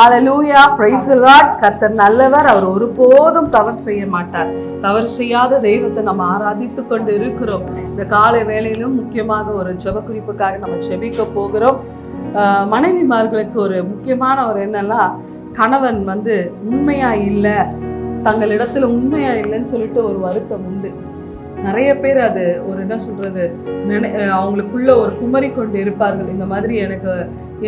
Hallelujah price lot lord. கர்த்தர் நல்லவர். அவர் ஒருபோதும் தவறு செய்ய மாட்டார். தவறு செய்யாத தெய்வத்தை நம்ம ஆராதித்து கொண்டு இருக்கிறோம் இந்த காலை வேலையிலும் முக்கியமாக ஒரு ஜெப குறிப்புக்காக நம்ம ஜெபிக்க போகிறோம். மனைவிமார்களுக்கு ஒரு முக்கியமான ஒரு என்னன்னா கணவன் வந்து உண்மையா இல்லை தங்களிடத்துல உண்மையா இல்லைன்னு சொல்லிட்டு ஒரு வருத்தம் உண்டு. நிறைய பேர் அது ஒரு என்ன சொல்றது நினை அவங்களுக்குள்ள ஒரு குமரி கொண்டு இருப்பார்கள். இந்த மாதிரி எனக்கு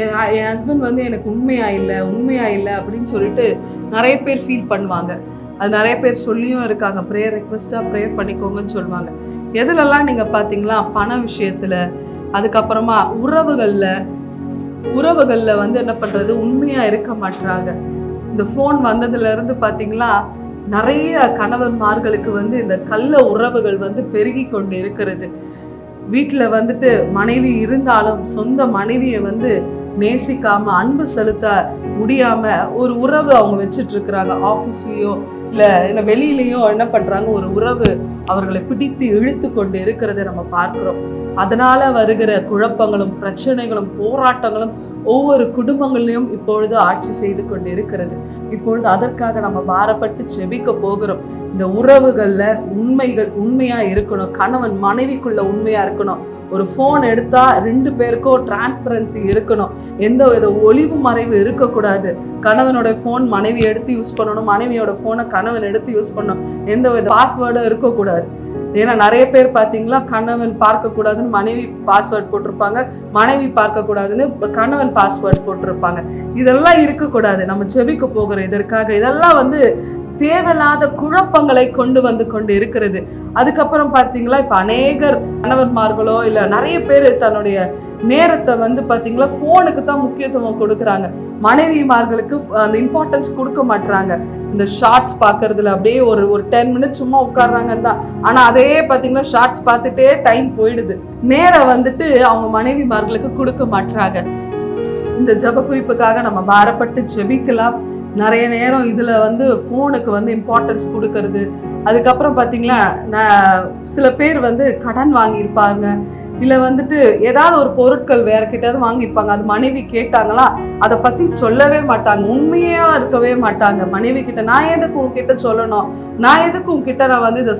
என் என் ஹஸ்பண்ட் வந்து எனக்கு உண்மையா இல்லை உண்மையா இல்லை அப்படின்னு சொல்லிட்டு நிறைய பேர் ஃபீல் பண்ணுவாங்க. அது நிறைய பேர் சொல்லியும் இருக்காங்க. ப்ரேயர் ரெக்வஸ்ட்டாக ப்ரேயர் பண்ணிக்கோங்கன்னு சொல்லுவாங்க. எதுலெல்லாம் நீங்கள் பார்த்தீங்களா பண விஷயத்தில் அதுக்கப்புறமா உறவுகளில் உறவுகளில் வந்து என்ன பண்ணுறது உண்மையாக இருக்க மாட்டுறாங்க இந்த ஃபோன் வந்ததுலேருந்து பார்த்தீங்களா நிறைய கணவன்மார்களுக்கு வந்து இந்த கள்ள உறவுகள் வந்து பெருகி கொண்டு இருக்கிறது வீட்டில் வந்துட்டு மனைவி இருந்தாலும் சொந்த மனைவியை வந்து நேசிக்காம அன்பு செலுத்த முடியாம ஒரு உறவு அவங்க வச்சுட்டு இருக்கிறாங்க ஆஃபீஸ்லேயோ இல்லை இல்லை வெளியிலையோ என்ன பண்ணுறாங்க ஒரு உறவு அவர்களை பிடித்து இழுத்து கொண்டு இருக்கிறத நம்ம பார்க்குறோம். அதனால வருகிற குழப்பங்களும் பிரச்சனைகளும் போராட்டங்களும் ஒவ்வொரு குடும்பங்களிலும் இப்பொழுது ஆட்சி செய்து கொண்டு இருக்கிறது இப்பொழுது அதற்காக நம்ம பாரப்பட்டு செபிக்க போகிறோம். இந்த உறவுகளில் உண்மைகள் உண்மையாக இருக்கணும். கணவன் மனைவிக்குள்ள உண்மையாக இருக்கணும். ஒரு ஃபோன் எடுத்தால் ரெண்டு பேருக்கும் டிரான்ஸ்பரன்சி இருக்கணும். எந்த வித ஒளிவு மறைவு இருக்கக்கூடாது. கணவனோட ஃபோன் மனைவி எடுத்து யூஸ் பண்ணணும். மனைவியோட ஃபோனை கணவன் எடுத்து யூஸ் பண்ணணும். எந்த வித பாஸ்வேர்டும் இருக்கக்கூடாது. ஏன்னா நிறைய பேர் பார்த்தீங்களா கணவன் பார்க்கக்கூடாதுன்னு மனைவி பாஸ்வேர்ட் போட்டிருப்பாங்க மனைவி பார்க்கக்கூடாதுன்னு கணவன் பாஸ்வேர்ட் போட்டிருப்பாங்க. இதெல்லாம் இருக்கக்கூடாது. நம்ம செபிக்க போகிற இதற்காக. இதெல்லாம் வந்து தேவையில்லாத குழப்பங்களை கொண்டு வந்து கொண்டு இருக்கிறது அதுக்கப்புறம் பார்த்தீங்களா இப்போ அநேகர் கணவன்மார்களோ இல்லை நிறைய பேர் தன்னுடைய நேரத்தை வந்து பார்த்தீங்களா ஃபோனுக்கு தான் முக்கியத்துவம் கொடுக்குறாங்க. மனைவிமார்களுக்கு அந்த இம்பார்ட்டன்ஸ் கொடுக்க மாட்றாங்க. இந்த ஷார்ட்ஸ் பார்க்கறதுல அப்படியே ஒரு ஒரு டென் மினிட்ஸ் சும்மா உட்காடுறாங்கன்னு தான். ஆனால் அதே பார்த்தீங்களா ஷார்ட்ஸ் பார்த்துட்டே டைம் போயிடுது. நேரம் வந்துட்டு அவங்க மனைவிமார்களுக்கு கொடுக்க மாட்றாங்க. இந்த ஜப குறிப்புக்காக நம்ம பாரப்பட்டு ஜெபிக்கலாம். நிறைய நேரம் இதில் வந்து ஃபோனுக்கு வந்து இம்பார்ட்டன்ஸ் கொடுக்கறது. அதுக்கப்புறம் பார்த்தீங்களா நான் சில பேர் வந்து கடன் வாங்கியிருப்பாங்க. இல்லை வந்துட்டு ஏதாவது ஒரு பொருட்கள் வேற கிட்டயாவது வாங்கியிருப்பாங்க. அது மனைவி கேட்டாங்களா அதை பற்றி சொல்லவே மாட்டாங்க. உண்மையா இருக்கவே மாட்டாங்க. மனைவி கிட்ட நான் எதுக்கு உன்கிட்ட சொல்லணும்? நான் எதுக்கு உன்கிட்ட நான் வந்து இதை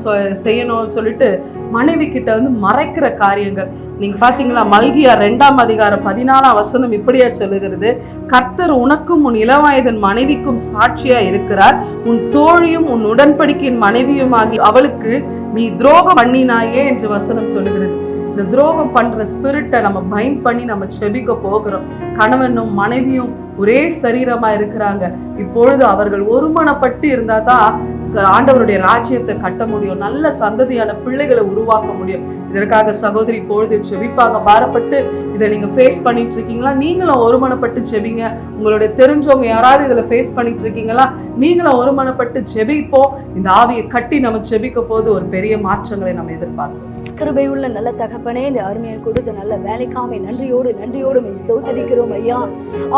செய்யணும்னு சொல்லிட்டு மனைவி கிட்ட வந்து மறைக்கிற காரியங்கள். நீங்க பாத்தீங்களா மல்கியா ரெண்டாம் அதிகாரம் பதினாலாம் வசனம் இப்படியா சொல்லுகிறது. கர்த்தர் உனக்கும் உன் இளவயதன் மனைவிக்கும் சாட்சியா இருக்கிறார். உன் தோழியும் உன் உடன்படிக்கையின் மனைவியுமாகி அவளுக்கு நீ துரோகம் பண்ணினாயே என்று வசனம் சொல்லுகிறது. இந்த துரோகம் பண்ற ஸ்பிரிட்டை நம்ம மைண்ட் பண்ணி நம்ம செபிக்க போகிறோம். கணவனும் மனைவியும் ஒரே சரீரமா இருக்கிறாங்க. இப்பொழுது அவர்கள் ஒருமனப்பட்டு இருந்தா தான் ஆண்டவருடைய ராஜ்யத்தை கட்ட முடியும் நல்ல சந்ததியான பிள்ளைகளை உருவாக்க முடியும். இதற்காக சகோதரி பொழுது செவிப்பாக பாரப்பட்டு இதை நீங்க ஃபேஸ் பண்ணிட்டு இருக்கீங்களா நீங்களும் ஒருமனப்பட்டு ஜெபிங்க. உங்களுடைய தெரிஞ்சவங்க யாராவது இதுல ஃபேஸ் பண்ணிட்டு இருக்கீங்களா நீங்களும் ஒருமனப்பட்டு ஜெபிப்போம் இந்த ஆவியை கட்டி நம்ம ஜெபிக்க போது ஒரு பெரிய மாற்றங்களை நம்ம எதிர்பார்க்கிறோம் கிருபை உள்ள நல்ல தகப்பனே இந்த அருமையை கொடுத்த நல்ல வேலைக்காமை நன்றியோடு நன்றியோடு மிஸ் ஸ்தோத்தரிக்கிறோம் ஐயா.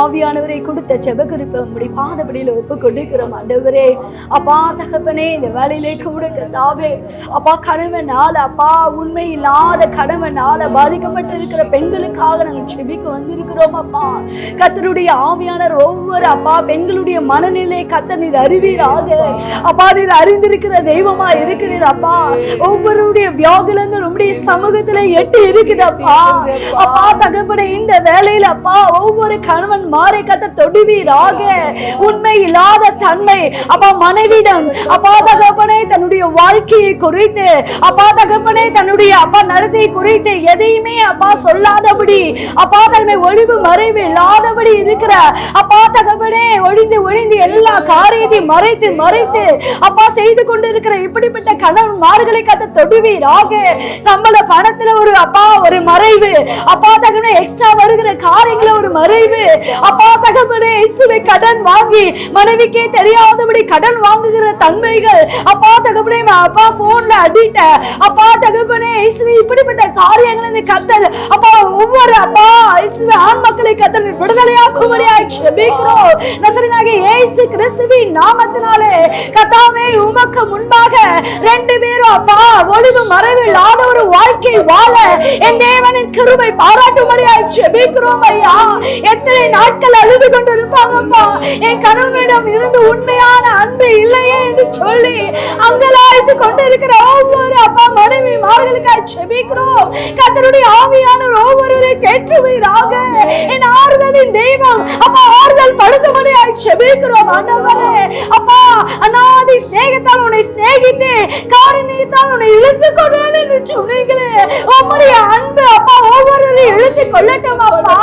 ஆவியானவரை கொடுத்த செபகுறிப்பை உம்முடைய பாதபடியில் ஒப்பு கொண்டிருக்கிறோம் ஆண்டவரே. அப்பா தகப்பனே இந்த வேலையிலே கூட தாவே அப்பா கணவனால அப்பா உண்மை இல்லாத கணவனால பாதிக்கப்பட்டு இருக்கிற உங்களுக்காக நாங்கள் செபிக்க வந்திருக்கிறோம் அப்பா. கத்தருடைய ஆவியானர் ஒவ்வொரு அப்பா பெண்களுடைய மனநிலை கத்த நீர் அறிவீராக. அப்பா நீர் அறிந்திருக்கிற தெய்வமா இருக்கிறீர் அப்பா. ஒவ்வொருடைய வியாகுலங்கள் உம்முடைய சமூகத்துல எட்டு இருக்குது அப்பா. அப்பா தகப்பட இந்த வேலையில அப்பா ஒவ்வொரு கணவன் மாறை கத்த தொடுவீராக. உண்மை இல்லாத தன்மை அப்பா மனைவிடம் அப்பா தகப்பனே தன்னுடைய வாழ்க்கையை குறித்து அப்பா தகப்பனே தன்னுடைய அப்பா நடத்தை குறித்து எதையுமே அப்பா சொல்லாதபடி அப்பா தன்மை ஒளிவு மறைவு இல்லாதபடி இருக்கிற அப்பா தகவனே ஒழிந்து ஒழிந்து எல்லா காரியத்தையும் மறைத்து மறைத்து அப்பா செய்து கொண்டு இருக்கிற இப்படிப்பட்ட கணவன் மார்களை கத்த தொடுவீராக சம்பள பணத்துல ஒரு அப்பா ஒரு மறைவு அப்பா தகவனே எக்ஸ்ட்ரா வருகிற காரியங்கள ஒரு மறைவு அப்பா தகவனே இசுவை கடன் வாங்கி மனைவிக்கே தெரியாதபடி கடன் வாங்குகிற தன்மைகள் அப்பா தகவனே அப்பா போன்ல அடிட்ட அப்பா தகவனே இசுவை இப்படிப்பட்ட காரியங்கள் இந்த கத்தர் அப்பா ஒவ்வொரு ஒவ்வொரு விடுதலையாக்கும்படியாய் ஜெபிக்கிறோம். நசரனாகிய இயேசு கிறிஸ்துவின் நாமத்தினாலே கத்தாவே உமக்கு முன்பாக ரெண்டு பேரும் அப்பா ஒளிவு மறைவில்லாத ஒரு வாழ்க்கை வாழ என் தேவனின் கிருபை பாராட்டும்படியாய் ஜெபிக்கிறோம் ஐயா. எத்தனை நாட்கள் அழுது கொண்டிருப்பாங்கப்பா. என் கணவனிடம் இருந்து உண்மையான அன்பு இல்லையே என்று சொல்லி அங்கலாய்த்து கொண்டிருக்கிற ஒவ்வொரு அப்பா மனைவி மார்களுக்காய் செபிக்கிறோம். கத்தருடைய ஆவியானவர் ஒவ்வொருவரை கேட்டுவீராக என் ஆறுதலின் தெய்வம் அப்பா ஆறுதல் படுத்தும்படியாய் செபிக்கிறோம் ஆண்டவரே. அப்பா அநாதி சிநேகத்தால் உன்னை சிநேகித்து காரணியத்தால் உன்னை இழுத்து கொண்டேன் என்று சொன்னீங்களே. உம்முடைய அன்பு அப்பா ஒவ்வொருவரையும் இழுத்து கொள்ளட்டும் அப்பா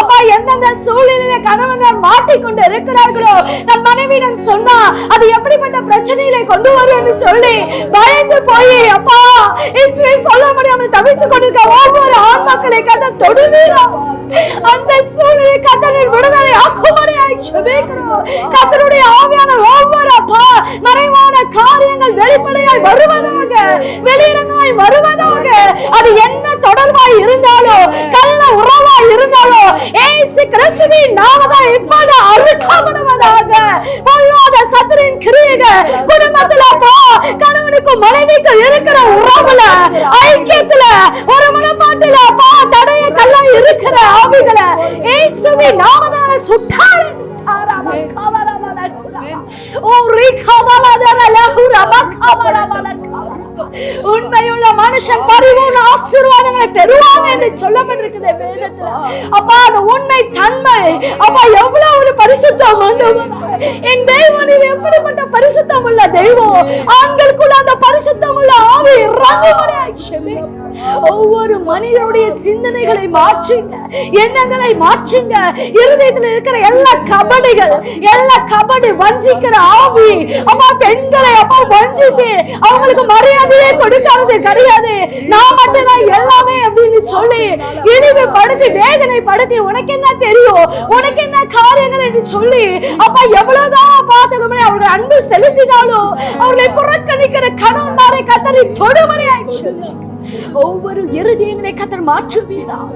அப்பா எந்தெந்த சூழ்நிலையில கணவனர் மாட்டிக்கொண்டு இருக்கிறார்களோ தன் மனைவியிடம் சொன்னா அது எப்படிப்பட்ட பிரச்சனையில கொண்டு வரும் என்று சொல்லி பயந்து போய் அப்பா இயேசுவை சொல்ல முடியாமல் தவித்துக் கொண்டிருக்க ஒவ்வொரு ஆன்மாக்களை கதை கத்த அந்த சூழ்நிலை கத்தரின் விடுதலை ஆக்கும்படியாய் ஜெபிக்கிறோம். கத்தனுடைய ஆவியான ஒவ்வொரு அப்பா மறைவான காரியங்கள் வெளிப்படையாய் வருவதாக வெளியிடமாய் வருவதாக அது என்ன தொடர்பாய் இருந்தாலும் கள்ள உறவாய் இருந்தாலும் ஏசு கிறிஸ்துவின் நாமதான் இப்போது அறுக்கப்படுவதாக பொல்லாத சத்துரின் கிரியைகள் குடும்பத்துல அப்பா கணவனுக்கும் மனைவிக்கும் இருக்கிற உறவுல ஐக்கியத்துல ஒரு மனப்பாட்டுல அப்பா தடைய கல்லா இருக்கிற ஆவிகளை இயேசுவின் நாமதான சுட்டாரு உண்மையுள்ள மனுஷன் பரிபூர்ண ஆசீர்வாதங்களை பெறுவான் என்று சொல்லப்பட்டிருக்குது வேதத்துல. அப்பா அந்த உண்மை தன்மை. அப்பா எவ்வளவு ஒரு பரிசுத்தம் என் தெய்வம் எப்படிப்பட்ட பரிசுத்தம் உள்ள தெய்வம்? ஆண்களுக்குள்ள அந்த பரிசுத்தம் உள்ள ஆவி இறங்கும்படியாய் ஜெபி. ஒவ்வொரு மனிதனுடைய சிந்தனைகளை மாற்றுங்க எண்ணங்களை மாற்றுங்க. இருதயத்தில் இருக்கிற எல்லா கபடிகள் எல்லா கபடி வஞ்சிக்கிற ஆவி அப்பா பெண்களை அப்பா வஞ்சித்து அவங்களுக்கு மரியாதையே கொடுக்காதது கிடையாது. நான் மட்டும்தான் எல்லாமே அப்படின்னு சொல்லி இழிவுபடுத்தி வேதனைப்படுத்தி உனக்கு என்ன தெரியும்? உனக்கு என்ன காரியங்கள் என்று சொல்லி அப்பா எவ்வளவுதான் பார்த்துக்கோமே அவர்கள் அன்பு செலுத்தினாலும் அவர்களை புறக்கணிக்கிற கணவன்மாரை கத்தரி தொடுமணி ஆயிடுச்சு ஒவ்வொரு இருதயங்களை கத்தர் மாற்றுவீராக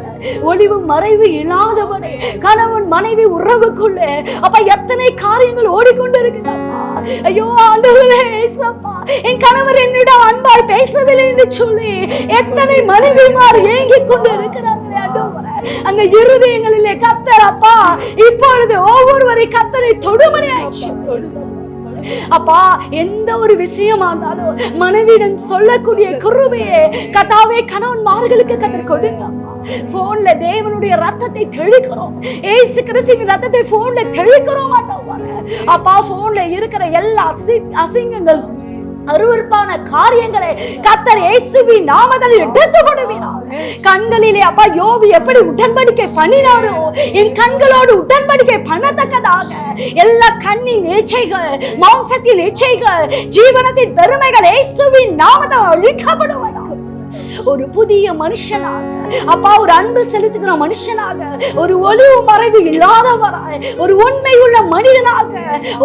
ஒளிவு மறைவு இல்லாதவனே கணவன் மனைவி உறவுக்குள்ளே அப்ப எத்தனை காரியங்கள் ஓடிக்கொண்டு இருக்குதப்பா ஐயோ ஆண்டவரே என் கணவர் என்னிடம் அன்பால் பேசவில்லை என்று சொல்லி எத்தனை மனைவிமார் ஏங்கிக் கொண்டு இருக்கிறார்களே ஆண்டவரே. அந்த இருதயங்களிலே கத்தர் அப்பா இப்பொழுது ஒவ்வொருவரை கத்தரை தொடுமணி ஆயிடுச்சு அப்பா எந்த ஒரு விஷயமா இருந்தாலும் மனைவியிடம் சொல்லக்கூடிய குருவையே கதாவே கணவன்மார்களுக்கு கத்தர் கொடுங்க போன்ல தேவனுடைய ரத்தத்தை தெளிக்கிறோம் ஏசு கிறிஸ்துவின் ரத்தத்தை போன்ல தெளிக்கிறோம் ஆண்டவரே. அப்பா போன்ல இருக்கிற எல்லா அசிங்கங்களும் அருவருப்பான காரியங்களை கத்தர் இயேசுவின் நாமத்தில் எடுத்து கொடுவீரார் கண்களிலே அப்பா யோபு எப்படி உடன்படிக்கை பண்ணினாரோ என் கண்களோடு உடன்படிக்கை பண்ணத்தக்கதாக எல்லா கண்ணின் இச்சைகள் மாம்சத்தின் இச்சைகள் ஜீவனத்தின் பெருமைகள் இயேசுவின் நாமத்தில் அழிக்கப்படுவார் ஒரு புதிய மனுஷனாக. அப்பா ஒரு அன்பு செலுத்துகிற மனுஷனாக. ஒரு ஒளிவு மறைவு இல்லாதவராய் ஒரு உண்மை உள்ள மனிதனாக.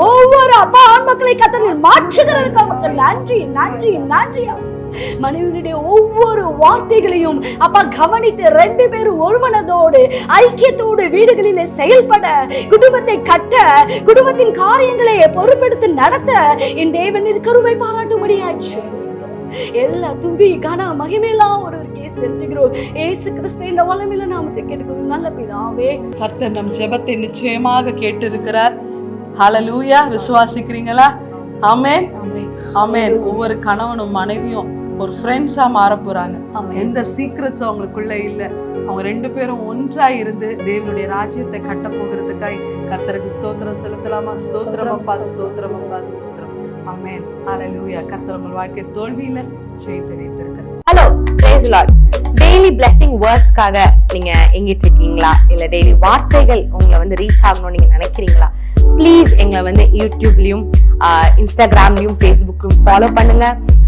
ஒவ்வொரு அப்பா ஆண் மக்களை கத்தனில் மாற்றுகிறதுக்கு மக்கள் நன்றி நன்றி நன்றி. மனைவியுடைய ஒவ்வொரு வார்த்தைகளையும் அப்பா கவனித்து ரெண்டு பேரும் ஒரு மனதோடு ஐக்கியத்தோடு வீடுகளிலே செயல்பட குடும்பத்தை கட்ட குடும்பத்தின் காரியங்களை பொறுப்பெடுத்து நடத்த என் தேவனின் கருவை பாராட்டும்படியாச்சு. எல்லா துதி கன மகிமையெல்லாம் ஒருவருக்கே செலுத்துகிறோம் ஏசு கிறிஸ்து இந்த வளமில்ல நாமத்தை கேட்டுக்கிறோம் நல்ல பிதாவே. கர்த்தர் நம் ஜெபத்தை நிச்சயமாக கேட்டிருக்கிறார். ஹalleluya விசுவாசிக்கிறீங்களா? ஆமென் ஆமென் ஒவ்வொரு கணவனும் மனைவியும் ஒரு ஃப்ரெண்ட்ஸா மாற போறாங்க. எந்த சீக்ரெட்ஸும் அவங்களுக்குள்ள இல்ல. அவங்க ரெண்டு பேரும் ஒன்றாக இருந்து தேவனுடைய ராஜ்யத்தை கட்ட போகிறதுக்காய் கர்த்தருக்கு ஸ்தோத்திரம் செலுத்தலாமா? ஸ்தோத்திரம் அப்பா ஸ்தோத்திரம் அப்பா ஸ்தோத்திரம். ஆமென் ஹalleluya கர்த்தர் உங்கள் வாழ்க்கை தோல்வியில ஜெயித்து வைத்திருக்கிறார். Hello praise Lord daily blessing வேர்ட்ஸ்க்காக நீங்க எங்கிட்டு இருக்கீங்களா? இல்ல டெய்லி வார்த்தைகள் உங்களை வந்து ரீச் ஆகணும்னு நீங்க நினைக்கிறீங்களா? ப்ளீஸ் எங்களை வந்து யூடியூப்லயும் இன்ஸ்டாகிராம்லயும் ஃபேஸ்புக்லயும் ஃபாலோ பண்ணுங்க.